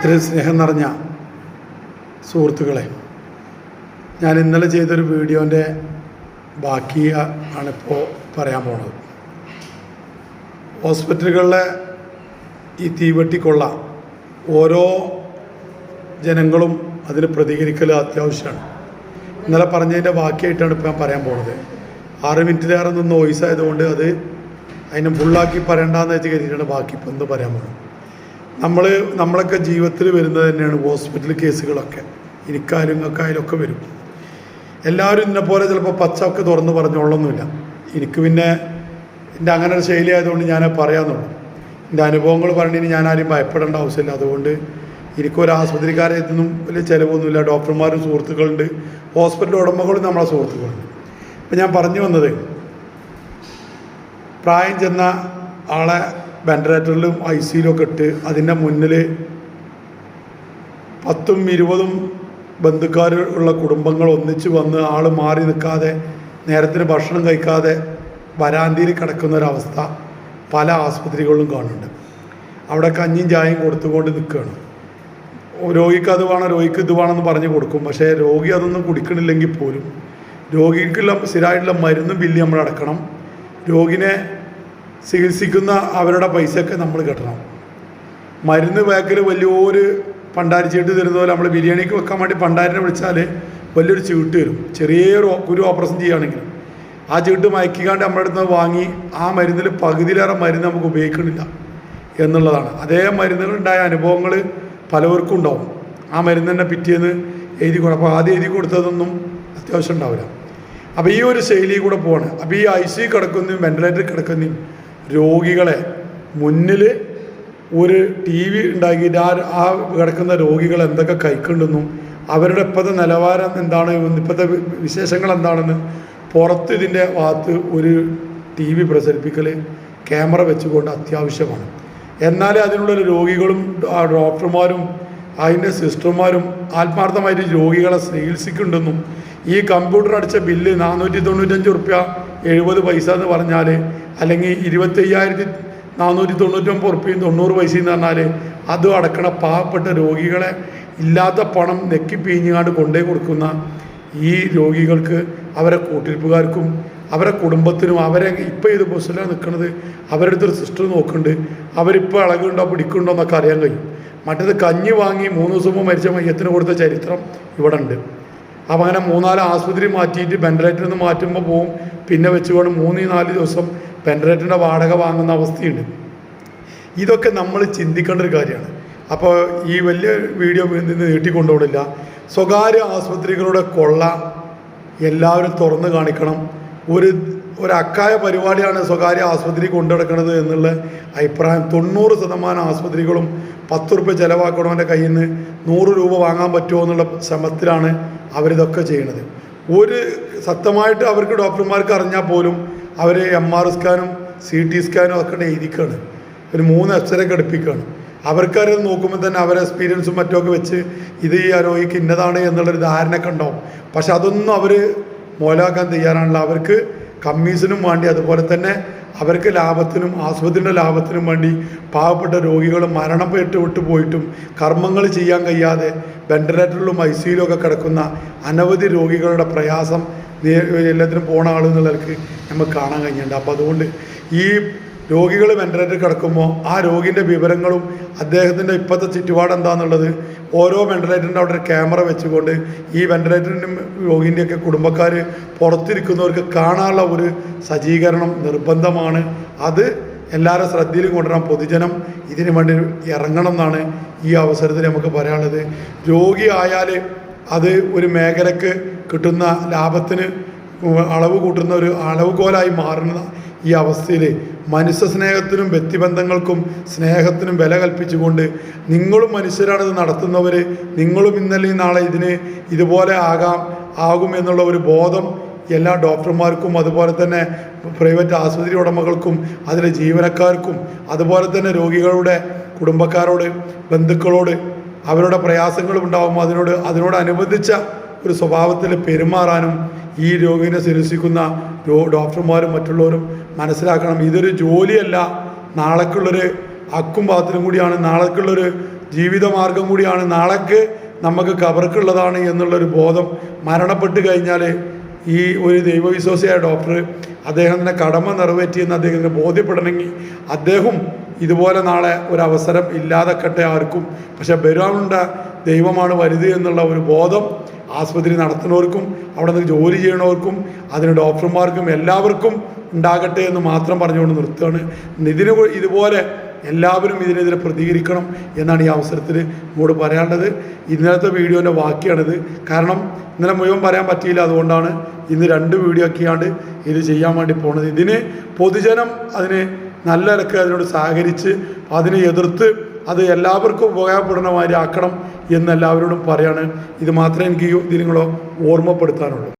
അത്രയും സ്നേഹം നിറഞ്ഞ സുഹൃത്തുക്കളെ ഞാൻ ഇന്നലെ ചെയ്തൊരു വീഡിയോന്റെ ബാക്കി ആണിപ്പോൾ പറയാൻ പോണത്. ഹോസ്പിറ്റലുകളിലെ ഈ തീവെട്ടിക്കൊള്ള ഓരോ ജനങ്ങളും അതിന് പ്രതികരിക്കൽ അത്യാവശ്യമാണ് ഇന്നലെ പറഞ്ഞതിന്റെ ബാക്കിയായിട്ടാണ് ഇപ്പോൾ ഞാൻ പറയാൻ പോണത്. ആറ് മിനിറ്റിലേറെ നിന്ന് വോയിസ് ആയതുകൊണ്ട് അത് അതിനെ ഫുള്ളാക്കി പറയണ്ടെന്ന് വെച്ച് കരുതിയിട്ടാണ് ബാക്കി ഇപ്പം എന്ത് പറയാൻ പോകുന്നത് നമ്മൾ നമ്മളൊക്കെ ജീവിതത്തിൽ വരുന്നത് തന്നെയാണ് ഹോസ്പിറ്റൽ കേസുകളൊക്കെ. എനിക്കായാലും ഇങ്ങൾക്കായാലും ഒക്കെ വരും. എല്ലാവരും ഇന്നെ പോലെ ചിലപ്പോൾ പച്ചൊക്കെ തുറന്ന് പറഞ്ഞോളൊന്നുമില്ല. എനിക്ക് പിന്നെ എന്റെ അങ്ങനെ ഒരു ശൈലി ആയതുകൊണ്ട് ഞാൻ പറയാമെന്നുള്ളൂ എന്റെ അനുഭവങ്ങൾ പറഞ്ഞതിന് ഞാൻ ആരും ഭയപ്പെടേണ്ട ആവശ്യമില്ല. അതുകൊണ്ട് എനിക്കൊരു ആസ്പത്രിക്കാരെയൊന്നും വലിയ ചിലവൊന്നുമില്ല. ഡോക്ടർമാരും സുഹൃത്തുക്കളുണ്ട്. ഹോസ്പിറ്റൽ ഉടമകളും നമ്മളെ സുഹൃത്തുക്കളുണ്ട്. അപ്പം ഞാൻ പറഞ്ഞു വന്നത് പ്രായം ചെന്ന ആളെ വെന്റിലേറ്ററിലും ഐ സിയിലും ഒക്കെ ഇട്ട് അതിന്റെ മുന്നിൽ പത്തും ഇരുപതും ബന്ധുക്കാർ ഉള്ള കുടുംബങ്ങൾ ഒന്നിച്ച് വന്ന് ആൾ മാറി നിൽക്കാതെ നേരത്തിന് ഭക്ഷണം കഴിക്കാതെ വരാന്തിയിൽ കിടക്കുന്ന ഒരവസ്ഥ പല ആസ്പത്രികളിലും കാണുന്നുണ്ട്. അവിടെ കഞ്ഞിയും ചായയും കൊടുത്തുകൊണ്ട് നിൽക്കുകയാണ്. രോഗിക്ക് അത് വേണം രോഗിക്ക് ഇത് വേണമെന്ന് പറഞ്ഞ് കൊടുക്കും. പക്ഷേ രോഗി അതൊന്നും കുടിക്കണില്ലെങ്കിൽ പോലും രോഗിക്കുള്ള സ്ഥിരമായിട്ടുള്ള മരുന്നും ബില്ല് നമ്മൾ അടക്കണം. രോഗിനെ ചികിത്സിക്കുന്ന അവരുടെ പൈസയൊക്കെ നമ്മൾ കെട്ടണം. മരുന്ന് ബാക്കിൽ വലിയൊരു പണ്ടാരി ചീട്ട് തരുന്ന പോലെ നമ്മൾ ബിരിയാണിക്ക് വെക്കാൻ വേണ്ടി പണ്ടാരിനെ വിളിച്ചാൽ വലിയൊരു ചീട്ട് വരും ചെറിയൊരു ഒരു ഓപ്പറേഷൻ ചെയ്യുകയാണെങ്കിൽ. ആ ചീട്ട് മയക്കിക്കാണ്ട് നമ്മുടെ അടുത്ത് വാങ്ങി ആ മരുന്നിൽ പകുതിയിലേറെ മരുന്ന് നമുക്ക് ഉപയോഗിക്കണില്ല എന്നുള്ളതാണ്. അതേ മരുന്നുകളുണ്ടായ അനുഭവങ്ങൾ പലവർക്കും ഉണ്ടാവും. ആ മരുന്ന് തന്നെ പിറ്റേന്ന് എഴുതി കൊടുക്കും അപ്പോൾ ആദ്യം എഴുതി കൊടുത്തതൊന്നും അത്യാവശ്യം ഉണ്ടാവില്ല. അപ്പോൾ ഈ ഒരു ശൈലി കൂടെ പോവാണ്. അപ്പോൾ ഈ ഐ സി കിടക്കുന്നതും വെന്റിലേറ്ററിൽ കിടക്കുന്നതും രോഗികളെ മുന്നിൽ ഒരു ടി വി ഉണ്ടാക്കിയിട്ട് ആ ആ കിടക്കുന്ന രോഗികൾ എന്തൊക്കെ കൈക്കൊണ്ടെന്നും അവരുടെ ഇപ്പോഴത്തെ നിലവാരം എന്താണ് ഇപ്പോഴത്തെ വിശേഷങ്ങൾ എന്താണെന്ന് പുറത്ത് ഇതിന്റെ ഭാഗത്ത് ഒരു ടി വി പ്രസരിപ്പിക്കൽ ക്യാമറ വെച്ചുകൊണ്ട് അത്യാവശ്യമാണ്. എന്നാലേ അതിനുള്ള രോഗികളും ആ ഡോക്ടർമാരും അതിന്റെ സിസ്റ്റർമാരും ആത്മാർത്ഥമായിട്ട് രോഗികളെ ചികിത്സിക്കുന്നുണ്ടെന്നും ഈ കമ്പ്യൂട്ടർ അടിച്ച ബില്ല് നാനൂറ്റി തൊണ്ണൂറ്റഞ്ച് റുപ്യ എഴുപത് പൈസ എന്ന് പറഞ്ഞാൽ അല്ലെങ്കിൽ ഇരുപത്തയ്യായിരത്തി നാനൂറ്റി തൊണ്ണൂറ്റൊമ്പത് ഉറുപ്പിയും തൊണ്ണൂറ് പൈസ എന്ന് പറഞ്ഞാൽ അതും അടക്കണ പാവപ്പെട്ട രോഗികളെ ഇല്ലാത്ത പണം നെക്കി പീഞ്ഞുകാണ്ട് കൊണ്ടേ കൊടുക്കുന്ന ഈ രോഗികൾക്ക് അവരെ കൂട്ടിരിപ്പുകാർക്കും അവരെ കുടുംബത്തിനും അവരെ ഇപ്പോൾ ഇത് ബസ്സിലാണ് നിൽക്കുന്നത് അവരുടെ അടുത്തൊരു സിസ്റ്റർ നോക്കുന്നുണ്ട് അവരിപ്പോൾ ഇളകുണ്ടോ പിടിക്കുന്നുണ്ടോ എന്നൊക്കെ അറിയാൻ കഴിയും. മറ്റേത് കഞ്ഞി വാങ്ങി മൂന്ന് ദിവസം മുമ്പ് മരിച്ച മയ്യത്തിന് കൊടുത്ത ചരിത്രം ഇവിടെ ഉണ്ട് അപ്പം അങ്ങനെ മൂന്നാൽ ആശുപത്രി മാറ്റിയിട്ട് വെന്റിലേറ്ററിൽ നിന്ന് മാറ്റുമ്പോൾ പോവും. പിന്നെ വെച്ചുകൊണ്ട് മൂന്ന് നാല് ദിവസം വെന്റിലേറ്ററിന്റെ വാടക വാങ്ങുന്ന അവസ്ഥയുണ്ട്. ഇതൊക്കെ നമ്മൾ ചിന്തിക്കേണ്ട ഒരു കാര്യമാണ്. അപ്പോൾ ഈ വലിയ വീഡിയോ നിന്ന് നീട്ടിക്കൊണ്ടുപോകില്ല സ്വകാര്യ ആശുപത്രികളുടെ കൊള്ള എല്ലാവരും തുറന്ന് കാണിക്കണം. ഒരു ഒരു അക്കായ പരിപാടിയാണ് സ്വകാര്യ ആശുപത്രി കൊണ്ടു നടക്കുന്നത് എന്നുള്ള അഭിപ്രായം. തൊണ്ണൂറ് ശതമാനം ആശുപത്രികളും പത്ത് റുപ്യ ചിലവാക്കണവന്റെ കയ്യിൽ നിന്ന് നൂറ് രൂപ വാങ്ങാൻ പറ്റുമോ എന്നുള്ള ശ്രമത്തിലാണ് അവരിതൊക്കെ ചെയ്യുന്നത് ഒരു സത്യമായിട്ട് അവർക്ക് ഡോക്ടർമാർക്ക് അറിഞ്ഞാൽ പോലും അവർ എം ആർ സ്കാനും സി ടി സ്കാനും ഒക്കെ എഴുതിക്കാണ്. ഒരു മൂന്ന് എക്സ്റേ ഘടിപ്പിക്കുകയാണ് അവർക്കാരത് നോക്കുമ്പോൾ തന്നെ അവരെ എക്സ്പീരിയൻസും മറ്റുമൊക്കെ വെച്ച് ഇത് ഈ രോഗിക്ക് ഇന്നതാണ് എന്നുള്ളൊരു ധാരണയൊക്കെ ഉണ്ടാവും. പക്ഷെ അതൊന്നും അവർ മോലാക്കാൻ തയ്യാറാണല്ലോ. അവർക്ക് കമ്മീഷനും വേണ്ടി അതുപോലെ തന്നെ അവർക്ക് ലാഭത്തിനും ആസ്പത്രിയുടെ ലാഭത്തിനും വേണ്ടി പാവപ്പെട്ട രോഗികൾ മരണപ്പെട്ട് വിട്ടു പോയിട്ടും കർമ്മങ്ങൾ ചെയ്യാൻ കഴിയാതെ വെന്റിലേറ്ററിലും ഐ സിയിലും ഒക്കെ കിടക്കുന്ന അനവധി രോഗികളുടെ പ്രയാസം എല്ലാത്തിനും പോണ ആളുകൾക്ക് നമുക്ക് കാണാൻ കഴിഞ്ഞിട്ടുണ്ട്. അപ്പോൾ അതുകൊണ്ട് ഈ രോഗികൾ വെന്റിലേറ്ററിൽ കിടക്കുമ്പോൾ ആ രോഗിന്റെ വിവരങ്ങളും അദ്ദേഹത്തിന്റെ ഇപ്പോഴത്തെ ചുറ്റുപാട് എന്താണെന്നുള്ളത് ഓരോ വെന്റിലേറ്ററിന്റെ അവിടെ ഒരു ക്യാമറ വെച്ചുകൊണ്ട് ഈ വെന്റിലേറ്ററിന്റെയും രോഗിന്റെയൊക്കെ കുടുംബക്കാർ പുറത്തിരിക്കുന്നവർക്ക് കാണാനുള്ള ഒരു സജ്ജീകരണം നിർബന്ധമാണ്. അത് എല്ലാവരും ശ്രദ്ധയിലും കൊണ്ടുവരാൻ പൊതുജനം ഇതിനു വേണ്ടി ഇറങ്ങണം എന്നാണ് ഈ അവസരത്തിൽ നമുക്ക് പറയാനുള്ളത്. രോഗി ആയാൽ അത് ഒരു മേഖലക്ക് കിട്ടുന്ന ലാഭത്തിന് അളവ് കൂട്ടുന്ന ഒരു അളവുകോലായി മാറുന്ന ഈ അവസ്ഥയിൽ മനുഷ്യ സ്നേഹത്തിനും വ്യക്തിബന്ധങ്ങൾക്കും സ്നേഹത്തിനും വില കൽപ്പിച്ചുകൊണ്ട് നിങ്ങളും മനുഷ്യരാണ് ഇത് നടത്തുന്നവർ നിങ്ങളും ഇന്നലെ നാളെ ഇതിന് ഇതുപോലെ ആകാം ആകും എന്നുള്ള ഒരു ബോധം എല്ലാ ഡോക്ടർമാർക്കും അതുപോലെ തന്നെ പ്രൈവറ്റ് ആശുപത്രി ഉടമകൾക്കും അതിലെ ജീവനക്കാർക്കും അതുപോലെ തന്നെ രോഗികളുടെ കുടുംബക്കാരോട് ബന്ധുക്കളോട് അവരുടെ പ്രയാസങ്ങളും ഉണ്ടാകുമ്പോൾ അതിനോട് അതിനോടനുബന്ധിച്ച ഒരു സ്വഭാവത്തിൽ പെരുമാറാനും ഈ രോഗിനെ ചികിത്സിക്കുന്ന ഡോക്ടർമാരും മറ്റുള്ളവരും മനസ്സിലാക്കണം. ഇതൊരു ജോലിയല്ല. നാളേക്കുള്ളൊരു അക്കും പാത്രം കൂടിയാണ്. നാളേക്കുള്ളൊരു ജീവിതമാർഗം കൂടിയാണ്. നാളേക്ക് നമുക്ക് കവർക്കുള്ളതാണ് എന്നുള്ളൊരു ബോധം മരണപ്പെട്ട് കഴിഞ്ഞാൽ ഈ ഒരു ദൈവവിശ്വാസിയായ ഡോക്ടർ അദ്ദേഹത്തിന്റെ കടമ നിറവേറ്റിയെന്ന് അദ്ദേഹത്തിന് ബോധ്യപ്പെടണമെങ്കിൽ അദ്ദേഹം ഇതുപോലെ നാളെ ഒരു അവസരം ഇല്ലാതെക്കട്ടെ ആർക്കും. പക്ഷെ ബെരാനുണ്ട ദൈവമാണ് വലുത് എന്നുള്ള ഒരു ബോധം ആസ്പത്രി നടത്തുന്നവർക്കും അവിടെ നിന്ന് ജോലി ചെയ്യണവർക്കും അതിന് ഡോക്ടർമാർക്കും എല്ലാവർക്കും ഉണ്ടാകട്ടെ എന്ന് മാത്രം പറഞ്ഞുകൊണ്ട് നിർത്തുകയാണ്. ഇതിന് ഇതുപോലെ എല്ലാവരും ഇതിനെതിരെ പ്രതികരിക്കണം എന്നാണ് ഈ അവസരത്തിൽ ഇങ്ങോട്ട് പറയാനുള്ളത് ഇന്നലത്തെ വീഡിയോന്റെ ബാക്കിയാണിത് കാരണം ഇന്നലെ മുഴുവൻ പറയാൻ പറ്റിയില്ല. അതുകൊണ്ടാണ് ഇന്ന് രണ്ട് വീഡിയോ ഒക്കെയാണ് ഇത് ചെയ്യാൻ വേണ്ടി പോണത്. ഇതിന് പൊതുജനം അതിന് നല്ല നിലയ്ക്ക് അതിനോട് സഹകരിച്ച് അതിനെ എതിർത്ത് അത് എല്ലാവർക്കും ഉപകാരപ്പെടുന്ന മാതിരി ആക്കണം എന്ന് എല്ലാവരോടും പറയാണ്. ഇത് മാത്രമേ എനിക്ക് ഇതിൽ നിങ്ങളെ ഓർമ്മപ്പെടുത്താനുള്ളൂ.